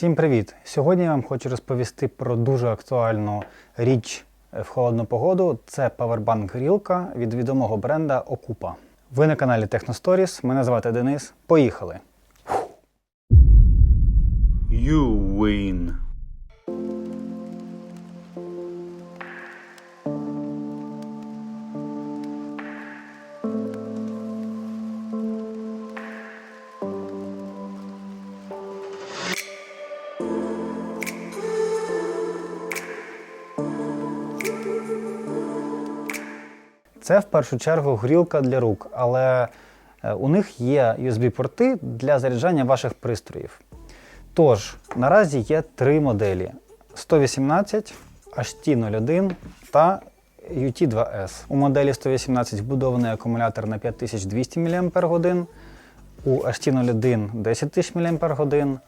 Всім привіт! Сьогодні я вам хочу розповісти про дуже актуальну річ в холодну погоду. Це павербанк грілка від відомого бренда Окупа. Ви на каналі Техносторіс. Мене звати Денис. Поїхали! You win. Це в першу чергу грілка для рук, але е, у них є USB-порти для заряджання ваших пристроїв. Тож, наразі є три моделі: 118, HT01 та UT2S. У моделі 118 вбудований акумулятор на 5200 мАч, у HT01 10 тисяч мАч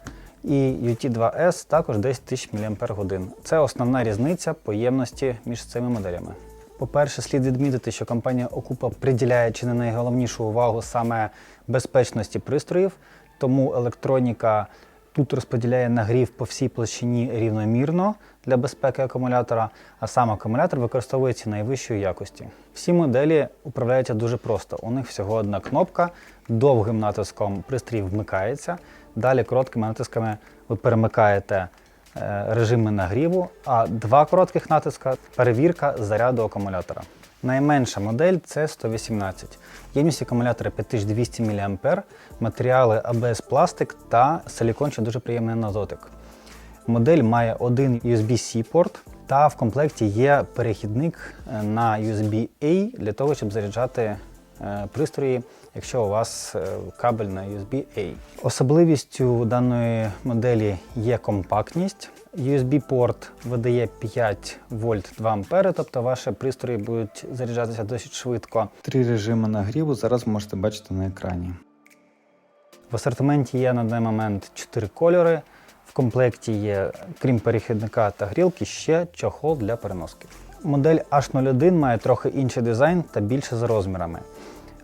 і UT2S також 10 тисяч мАч. Це основна різниця по ємності між цими моделями. По-перше, слід відмітити, що компанія Окупа приділяє чи не найголовнішу увагу саме безпечності пристроїв, тому електроніка тут розподіляє нагрів по всій площині рівномірно для безпеки акумулятора, а сам акумулятор використовується найвищої якості. Всі моделі управляються дуже просто. У них всього одна кнопка, довгим натиском пристрій вмикається, далі короткими натисками ви перемикаєте режими нагріву, а два коротких натиска перевірка заряду акумулятора. Найменша модель це 118. Ємність акумулятора 5200 мА, матеріали ABS пластик та силікон, що дуже приємний на. Модель має один USB-C порт, та в комплекті є перехідник е, на USB-A для того, щоб заряджати е, пристрої, якщо у вас е, кабель на USB-A. Особливістю даної моделі є компактність. USB-порт видає 5 вольт 2 ампери, тобто ваші пристрої будуть заряджатися досить швидко. Три режими нагріву зараз можете бачити на екрані. В асортименті є на даний момент 4 кольори. В комплекті є, крім перехідника та грілки, ще чохол для переноски. Модель H01 має трохи інший дизайн та більше за розмірами.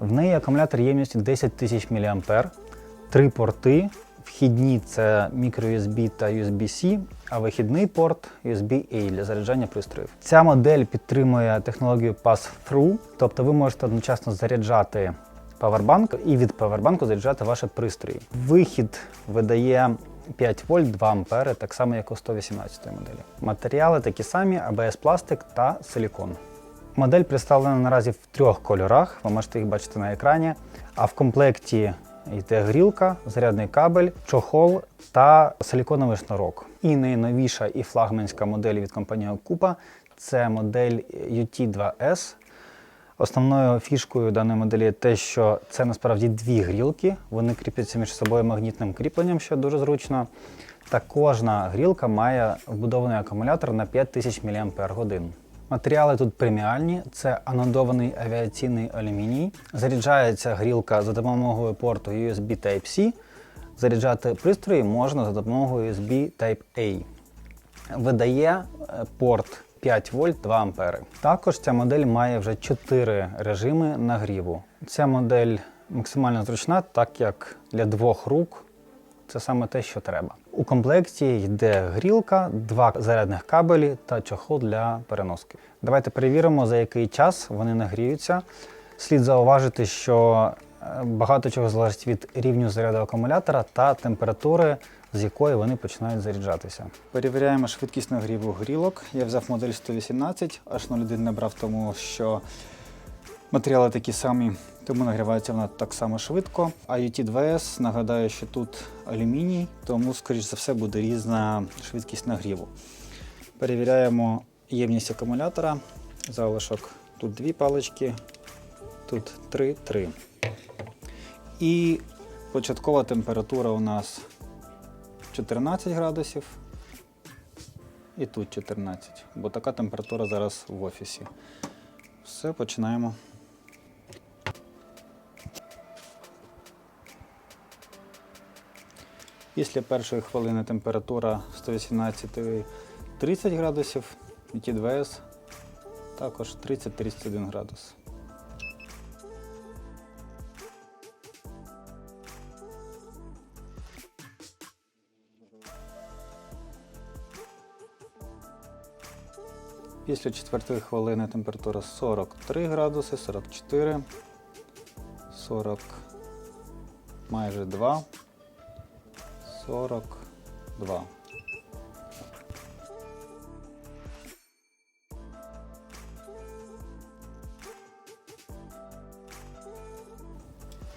В неї акумулятор ємністю 10 тисяч мА, три порти. Вхідні це microUSB та USB-C, а вихідний порт USB-A для заряджання пристроїв. Ця модель підтримує технологію Pass-Through, тобто ви можете одночасно заряджати павербанк і від павербанку заряджати ваші пристрої. Вихід видає 5 вольт 2 ампери, так само як у 118 моделі. Матеріали такі самі: ABS пластик та силікон. Модель представлена наразі в трьох кольорах, ви можете їх бачити на екрані. А в комплекті йде грілка, зарядний кабель, чохол та силіконовий шнурок. І найновіша і флагманська модель від компанії Окупа це модель UT2S. Основною фішкою даної моделі є те, що це насправді дві грілки. Вони кріпляться між собою магнітним кріпленням, що дуже зручно. Та кожна грілка має вбудований акумулятор на 5000 мАч. Матеріали тут преміальні, це анодований авіаційний алюміній. Заряджається грілка за допомогою порту USB Type-C. Заряджати пристрої можна за допомогою USB Type-A. Видає е, порт 5 вольт 2 ампери. Також ця модель має вже 4 режими нагріву. Ця модель максимально зручна, так як для двох рук це саме те, що треба. У комплекті йде грілка, два зарядних кабелі та чохол для переноски. Давайте перевіримо, за який час вони нагріються. Слід зауважити, що е, багато чого залежить від рівню заряду акумулятора та температури, з якої вони починають заряджатися. Перевіряємо швидкість нагріву грілок. Я взяв модель 118, H01 не брав, тому що Матеріали такі самі, тому нагрівається вона так само швидко. А UT2S, нагадаю, що тут алюміній, тому, скоріш за все, буде різна швидкість нагріву. Перевіряємо ємність акумулятора. Залишок тут дві палички, тут три, три. І початкова температура у нас 14 градусів. І тут 14, бо така температура зараз в офісі. Все, починаємо. Після першої хвилини температура 118-30 градусів, і ТДВС також 30-31 градус. Після четвертої хвилини температура 43 градуси, 44, 40 майже 2. 42.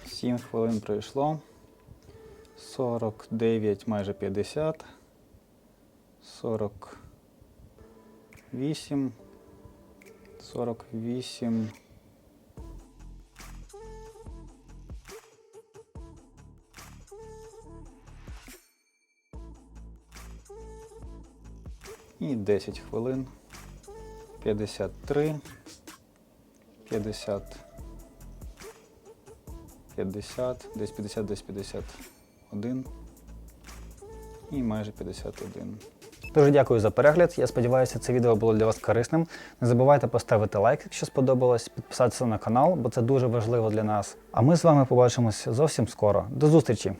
Сім хвилин пройшло. 49, майже 50. 48. 48. І 10 хвилин. 53. 50. 50, десь 50, десь 51 і майже 51. Дуже дякую за перегляд. Я сподіваюся, це відео було для вас корисним. Не забувайте поставити лайк, якщо сподобалось, підписатися на канал, бо це дуже важливо для нас. А ми з вами побачимось зовсім скоро. До зустрічі!